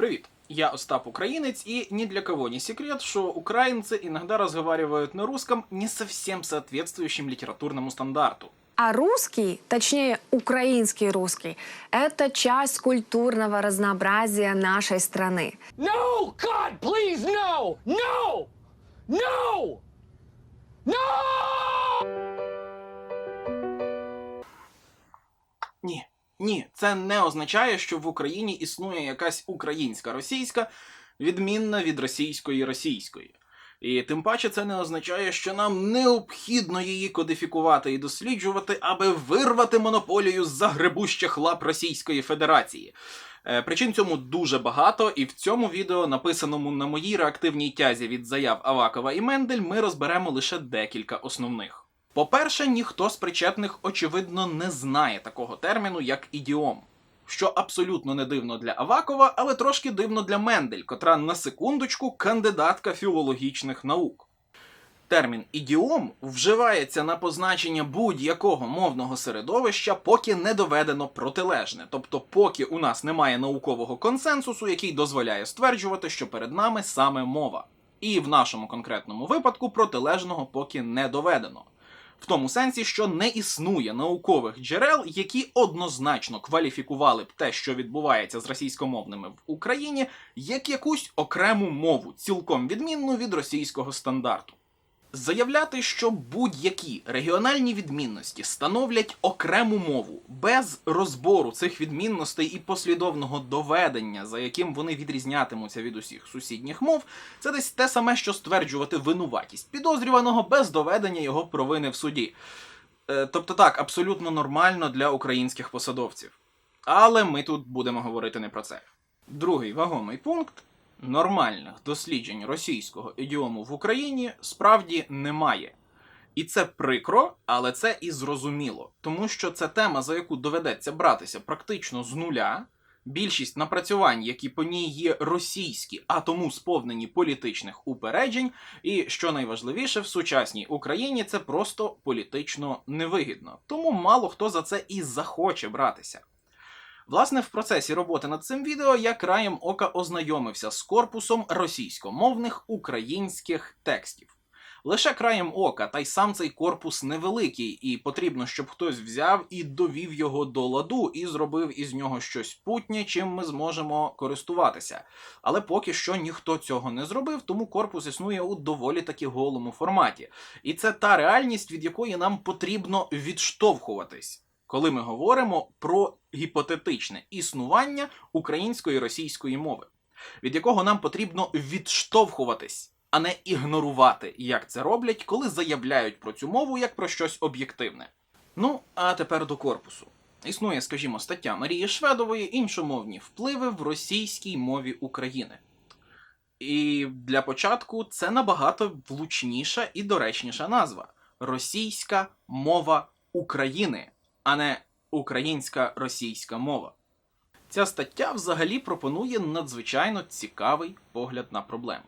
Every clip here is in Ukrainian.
Привет, я Остап Украинец, и ни для кого не секрет, что украинцы иногда разговаривают на русском, не совсем соответствующем литературному стандарту. А русский, точнее украинский русский, это часть культурного разнообразия нашей страны. No! God, please, no! No! No! No! Ні, ні, це не означає, що в Україні існує якась українська російська, відмінна від російської російської. І тим паче це не означає, що нам необхідно її кодифікувати і досліджувати, аби вирвати монополію з загребущих лап Російської Федерації. Е, Причин цьому дуже багато, і в цьому відео, написаному на моїй реактивній тязі від заяв Авакова і Мендель, ми розберемо лише декілька основних. По-перше, ніхто з причетних, очевидно, не знає такого терміну, як ідіом. Що абсолютно не дивно для Авакова, але трошки дивно для Мендель, котра на секундочку кандидатка філологічних наук. Термін ідіом вживається на позначення будь-якого мовного середовища, поки не доведено протилежне, тобто поки у нас немає наукового консенсусу, який дозволяє стверджувати, що перед нами саме мова. І в нашому конкретному випадку протилежного поки не доведено. В тому сенсі, що не існує наукових джерел, які однозначно кваліфікували б те, що відбувається з російськомовними в Україні, як якусь окрему мову, цілком відмінну від російського стандарту. Заявляти, що будь-які регіональні відмінності становлять окрему мову без розбору цих відмінностей і послідовного доведення, за яким вони відрізнятимуться від усіх сусідніх мов, це десь те саме, що стверджувати винуватість підозрюваного без доведення його провини в суді. Е, тобто так, абсолютно нормально для українських посадовців. Але ми тут будемо говорити не про це. Другий вагомий пункт нормальних досліджень російського ідіому в Україні справді немає. І це прикро, але це і зрозуміло, тому що це тема, за яку доведеться братися практично з нуля. Більшість напрацювань, які по ній є російські, а тому сповнені політичних упереджень, і що найважливіше в сучасній Україні, це просто політично невигідно. Тому мало хто за це і захоче братися. Власне, в процесі роботи над цим відео я краєм ока ознайомився з корпусом російськомовних українських текстів. Лише краєм ока, та й сам цей корпус невеликий, і потрібно, щоб хтось взяв і довів його до ладу і зробив із нього щось путнє, чим ми зможемо користуватися. Але поки що ніхто цього не зробив, тому корпус існує у доволі таки голому форматі. І це та реальність, від якої нам потрібно відштовхуватись коли ми говоримо про гіпотетичне існування української російської мови, від якого нам потрібно відштовхуватись, а не ігнорувати, як це роблять, коли заявляють про цю мову як про щось об'єктивне. Ну, а тепер до корпусу. Існує, скажімо, стаття Марії Шведової іншомовні впливи в російській мові України. І для початку це набагато влучніша і доречніша назва російська мова України а не українська російська мова. Ця стаття взагалі пропонує надзвичайно цікавий погляд на проблему.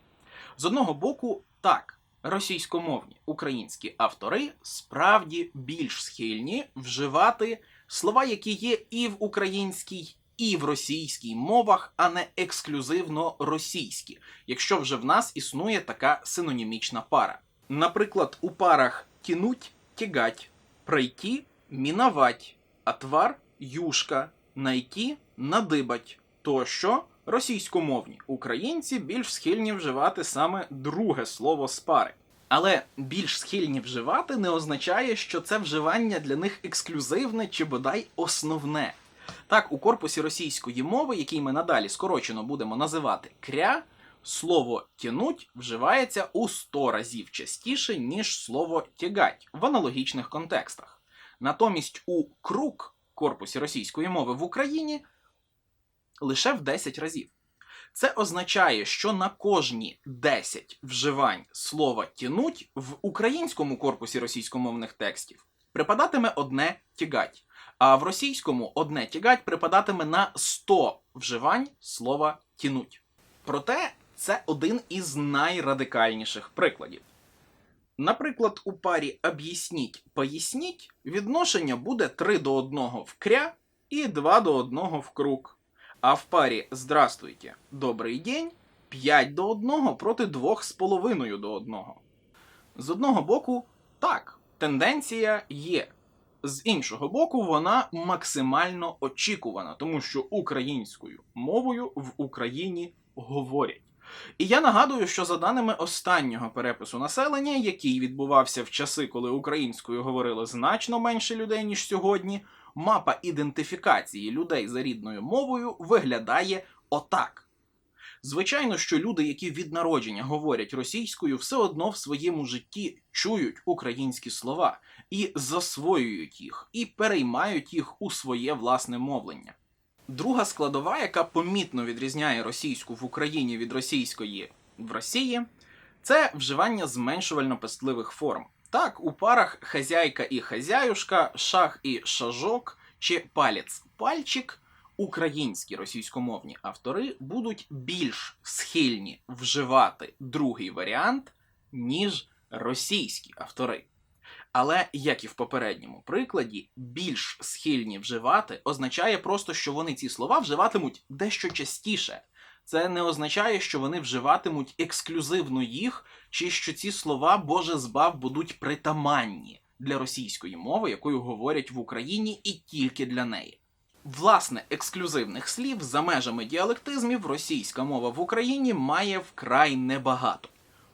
З одного боку, так, російськомовні українські автори справді більш схильні вживати слова, які є і в українській, і в російській мовах, а не ексклюзивно російські, якщо вже в нас існує така синонімічна пара. Наприклад, у парах тянуть, тягать, пройти мінавать, отвар юшка, найти надибать тощо російськомовні українці більш схильні вживати саме друге слово з пари. Але більш схильні вживати не означає, що це вживання для них ексклюзивне чи бодай основне. Так, у корпусі російської мови, який ми надалі скорочено будемо називати кря, слово тянуть вживається у 100 разів частіше, ніж слово тягать в аналогічних контекстах. Натомість у круг корпусі російської мови в Україні лише в 10 разів. Це означає, що на кожні 10 вживань слова тянуть в українському корпусі російськомовних текстів припадатиме одне тягать, а в російському одне тягать припадатиме на 100 вживань слова тянуть. Проте це один із найрадикальніших прикладів. Наприклад, у парі об'ясніть, поясніть відношення буде 3 до 1 в кря і 2 до 1 в круг. А в парі Здравствуйте, добрий день 5 до 1 проти 2,5 до 1. З одного боку, так, тенденція є. З іншого боку, вона максимально очікувана, тому що українською мовою в Україні говорять. І я нагадую, що за даними останнього перепису населення, який відбувався в часи, коли українською говорили значно менше людей, ніж сьогодні, мапа ідентифікації людей за рідною мовою виглядає отак. Звичайно, що люди, які від народження говорять російською, все одно в своєму житті чують українські слова і засвоюють їх, і переймають їх у своє власне мовлення. Друга складова, яка помітно відрізняє російську в Україні від російської в Росії, це вживання зменшувально-пестливих форм. Так, у парах хазяйка і хазяюшка, шах і шажок чи палець пальчик українські російськомовні автори будуть більш схильні вживати другий варіант, ніж російські автори. Але, як і в попередньому прикладі, більш схильні вживати означає просто, що вони ці слова вживатимуть дещо частіше. Це не означає, що вони вживатимуть ексклюзивно їх, чи що ці слова, Боже збав, будуть притаманні для російської мови, якою говорять в Україні і тільки для неї. Власне, ексклюзивних слів за межами діалектизмів російська мова в Україні має вкрай небагато: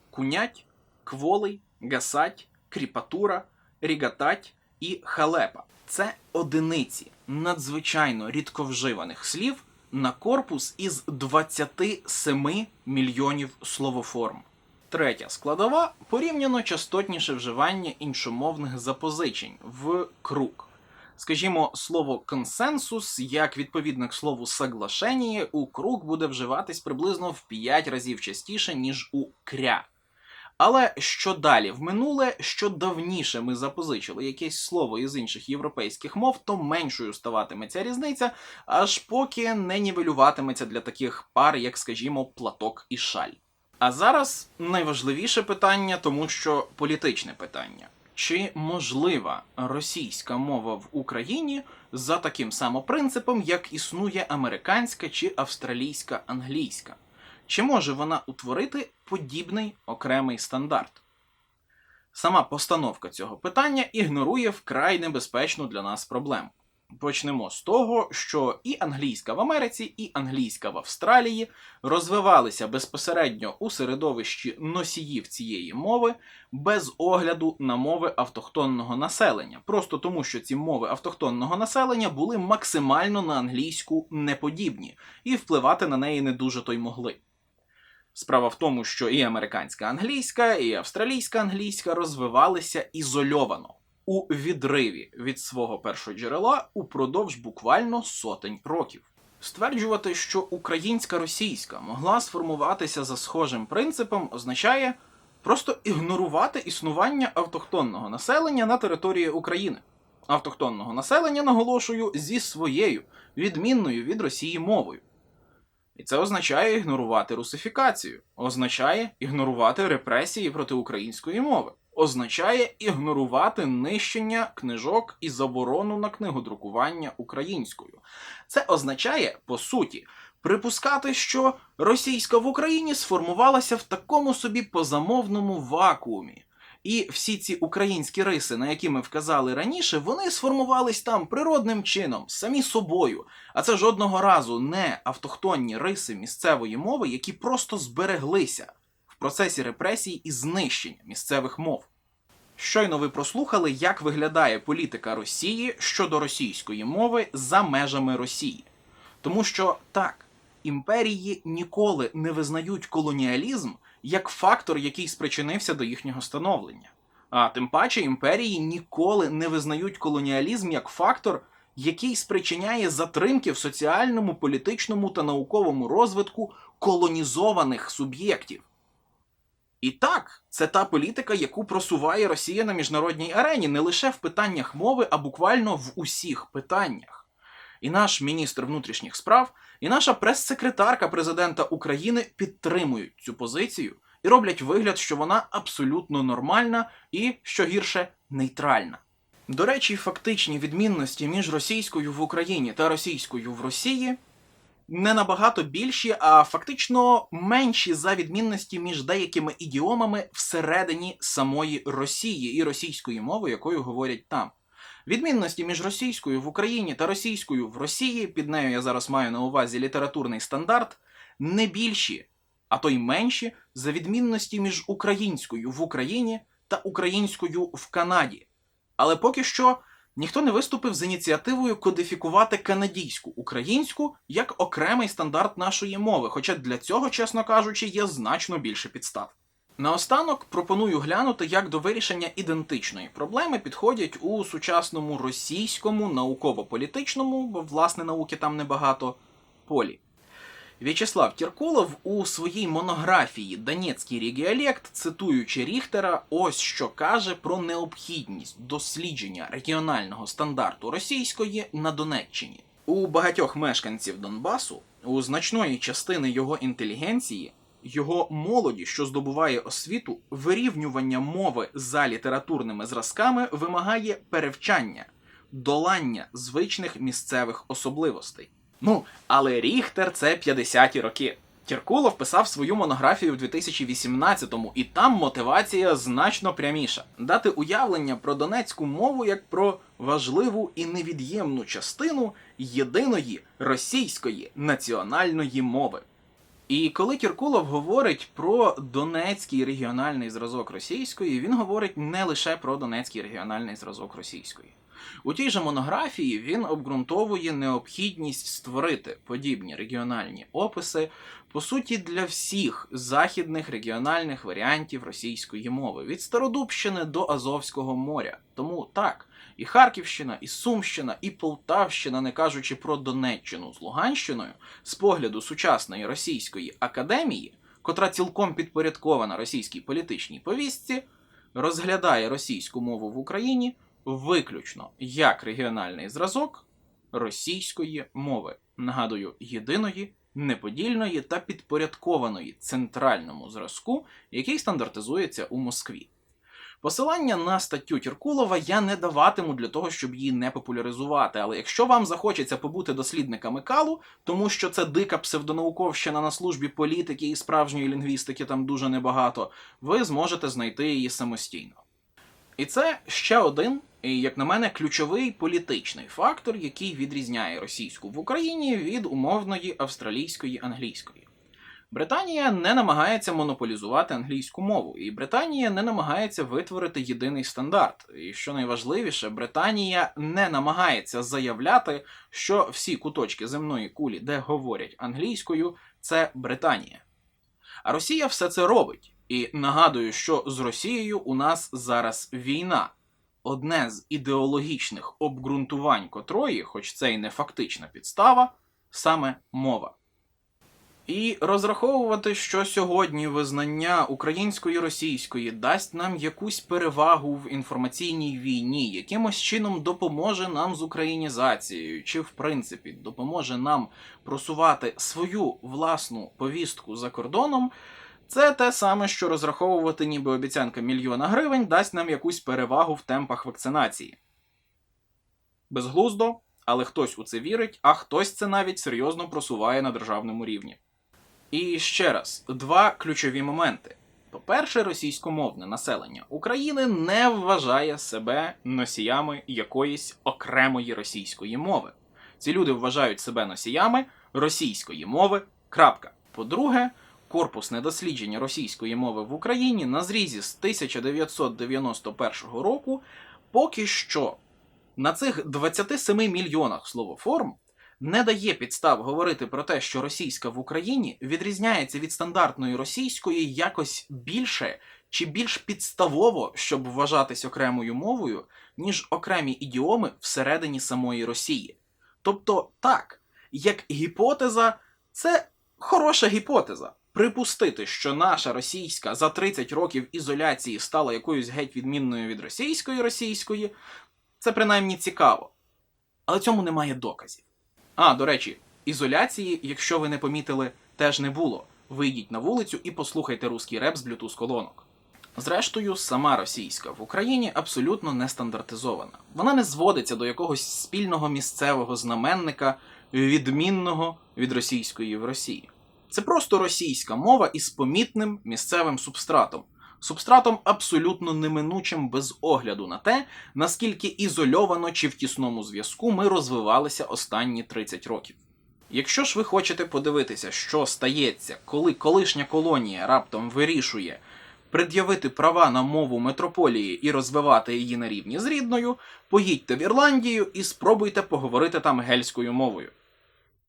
кунять, кволий, гасать, кріпатура, рігатать і халепа. Це одиниці надзвичайно рідковживаних слів на корпус із 27 мільйонів словоформ. Третя складова порівняно частотніше вживання іншомовних запозичень в круг. Скажімо, слово консенсус, як відповідник слову соглашення, у круг буде вживатись приблизно в 5 разів частіше, ніж у кря. Але що далі в минуле, що давніше ми запозичили якесь слово із інших європейських мов, то меншою ставатиме ця різниця, аж поки не нівелюватиметься для таких пар, як, скажімо, платок і шаль. А зараз найважливіше питання, тому що політичне питання. Чи можлива російська мова в Україні за таким самопринципом, як існує американська чи австралійська англійська? Чи може вона утворити подібний окремий стандарт? Сама постановка цього питання ігнорує вкрай небезпечну для нас проблему. Почнемо з того, що і англійська в Америці, і англійська в Австралії розвивалися безпосередньо у середовищі носіїв цієї мови без огляду на мови автохтонного населення, просто тому, що ці мови автохтонного населення були максимально на англійську неподібні, і впливати на неї не дуже то й могли. Справа в тому, що і американська англійська, і австралійська англійська розвивалися ізольовано у відриві від свого першоджерела упродовж буквально сотень років. Стверджувати, що українська російська могла сформуватися за схожим принципом, означає просто ігнорувати існування автохтонного населення на території України. Автохтонного населення, наголошую, зі своєю, відмінною від Росії мовою. І це означає ігнорувати русифікацію, означає ігнорувати репресії проти української мови, означає ігнорувати нищення книжок і заборону на книгодрукування українською. Це означає, по суті, припускати, що російська в Україні сформувалася в такому собі позамовному вакуумі. І всі ці українські риси, на які ми вказали раніше, вони сформувались там природним чином, самі собою. А це жодного разу не автохтонні риси місцевої мови, які просто збереглися в процесі репресій і знищення місцевих мов. Щойно ви прослухали, як виглядає політика Росії щодо російської мови за межами Росії. Тому що так, імперії ніколи не визнають колоніалізм як фактор, який спричинився до їхнього становлення. А тим паче імперії ніколи не визнають колоніалізм як фактор, який спричиняє затримки в соціальному, політичному та науковому розвитку колонізованих суб'єктів. І так, це та політика, яку просуває Росія на міжнародній арені, не лише в питаннях мови, а буквально в усіх питаннях. І наш міністр внутрішніх справ, і наша прес-секретарка президента України підтримують цю позицію і роблять вигляд, що вона абсолютно нормальна і, що гірше, нейтральна. До речі, фактичні відмінності між російською в Україні та російською в Росії не набагато більші, а фактично менші за відмінності між деякими ідіомами всередині самої Росії і російської мови, якою говорять там. Відмінності між російською в Україні та російською в Росії, під нею я зараз маю на увазі літературний стандарт, не більші, а то й менші за відмінності між українською в Україні та українською в Канаді. Але поки що ніхто не виступив з ініціативою кодифікувати канадійську українську як окремий стандарт нашої мови, хоча для цього, чесно кажучи, є значно більше підстав. Наостанок пропоную глянути, як до вирішення ідентичної проблеми підходять у сучасному російському науково-політичному, бо власне науки там небагато, полі. В'ячеслав Кірколов у своїй монографії Донецький регіолект, цитуючи Ріхтера, ось що каже про необхідність дослідження регіонального стандарту російської на Донеччині. У багатьох мешканців Донбасу, у значної частини його інтелігенції, його молоді, що здобуває освіту, вирівнювання мови за літературними зразками вимагає перевчання, долання звичних місцевих особливостей. Ну, але Ріхтер це 50-ті роки. Кіркулов писав свою монографію в 2018-му, і там мотивація значно пряміша дати уявлення про донецьку мову як про важливу і невід'ємну частину єдиної російської національної мови. І коли Кіркулов говорить про донецький регіональний зразок російської, він говорить не лише про донецький регіональний зразок російської. У тій же монографії він обґрунтовує необхідність створити подібні регіональні описи, по суті, для всіх західних регіональних варіантів російської мови від Стародубщини до Азовського моря. Тому так, і Харківщина, і Сумщина, і Полтавщина, не кажучи про Донеччину з Луганщиною, з погляду сучасної російської академії, котра цілком підпорядкована російській політичній повістці, розглядає російську мову в Україні виключно як регіональний зразок російської мови. Нагадую, єдиної, неподільної та підпорядкованої центральному зразку, який стандартизується у Москві. Посилання на статтю Тіркулова я не даватиму для того, щоб її не популяризувати. Але якщо вам захочеться побути дослідниками калу, тому що це дика псевдонауковщина на службі політики і справжньої лінгвістики там дуже небагато, ви зможете знайти її самостійно. І це ще один, як на мене, ключовий політичний фактор, який відрізняє російську в Україні від умовної австралійської англійської. Британія не намагається монополізувати англійську мову, і Британія не намагається витворити єдиний стандарт. І що найважливіше, Британія не намагається заявляти, що всі куточки земної кулі, де говорять англійською, це Британія. А Росія все це робить. І нагадую, що з Росією у нас зараз війна. Одне з ідеологічних обґрунтувань котрої, хоч це й не фактична підстава, саме мова. І розраховувати, що сьогодні визнання української російської дасть нам якусь перевагу в інформаційній війні, якимось чином допоможе нам з українізацією, чи в принципі допоможе нам просувати свою власну повістку за кордоном. Це те саме, що розраховувати, ніби обіцянка мільйона гривень дасть нам якусь перевагу в темпах вакцинації. Безглуздо, але хтось у це вірить, а хтось це навіть серйозно просуває на державному рівні. І ще раз, два ключові моменти. По-перше, російськомовне населення України не вважає себе носіями якоїсь окремої російської мови. Ці люди вважають себе носіями російської мови. Крапка. По-друге, корпусне дослідження російської мови в Україні на зрізі з 1991 року поки що на цих 27 мільйонах словоформ не дає підстав говорити про те, що російська в Україні відрізняється від стандартної російської якось більше чи більш підставово, щоб вважатись окремою мовою, ніж окремі ідіоми всередині самої Росії. Тобто, так, як гіпотеза, це хороша гіпотеза. Припустити, що наша російська за 30 років ізоляції стала якоюсь геть відмінною від російської російської, це принаймні цікаво. Але цьому немає доказів. А, до речі, ізоляції, якщо ви не помітили, теж не було. Вийдіть на вулицю і послухайте русський реп з Bluetooth колонок. Зрештою, сама російська в Україні абсолютно не стандартизована. Вона не зводиться до якогось спільного місцевого знаменника, відмінного від російської в Росії. Це просто російська мова із помітним місцевим субстратом. Субстратом абсолютно неминучим без огляду на те, наскільки ізольовано чи в тісному зв'язку ми розвивалися останні 30 років. Якщо ж ви хочете подивитися, що стається, коли колишня колонія раптом вирішує пред'явити права на мову метрополії і розвивати її на рівні з рідною, поїдьте в Ірландію і спробуйте поговорити там гельською мовою.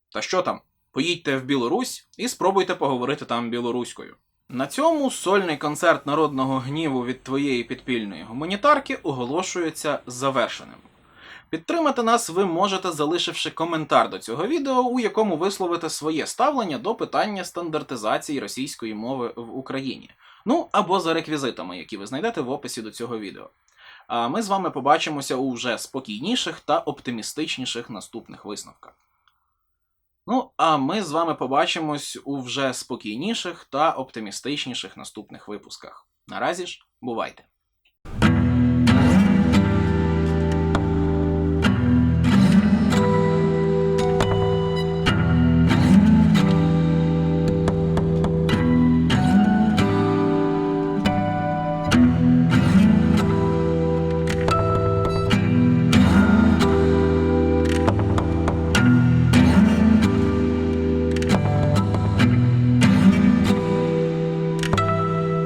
Та що там? Поїдьте в Білорусь і спробуйте поговорити там білоруською. На цьому сольний концерт народного гніву від твоєї підпільної гуманітарки оголошується завершеним. Підтримати нас ви можете, залишивши коментар до цього відео, у якому висловите своє ставлення до питання стандартизації російської мови в Україні. Ну або за реквізитами, які ви знайдете в описі до цього відео. А ми з вами побачимося у вже спокійніших та оптимістичніших наступних висновках. Ну, а ми з вами побачимось у вже спокійніших та оптимістичніших наступних випусках. Наразі ж, бувайте!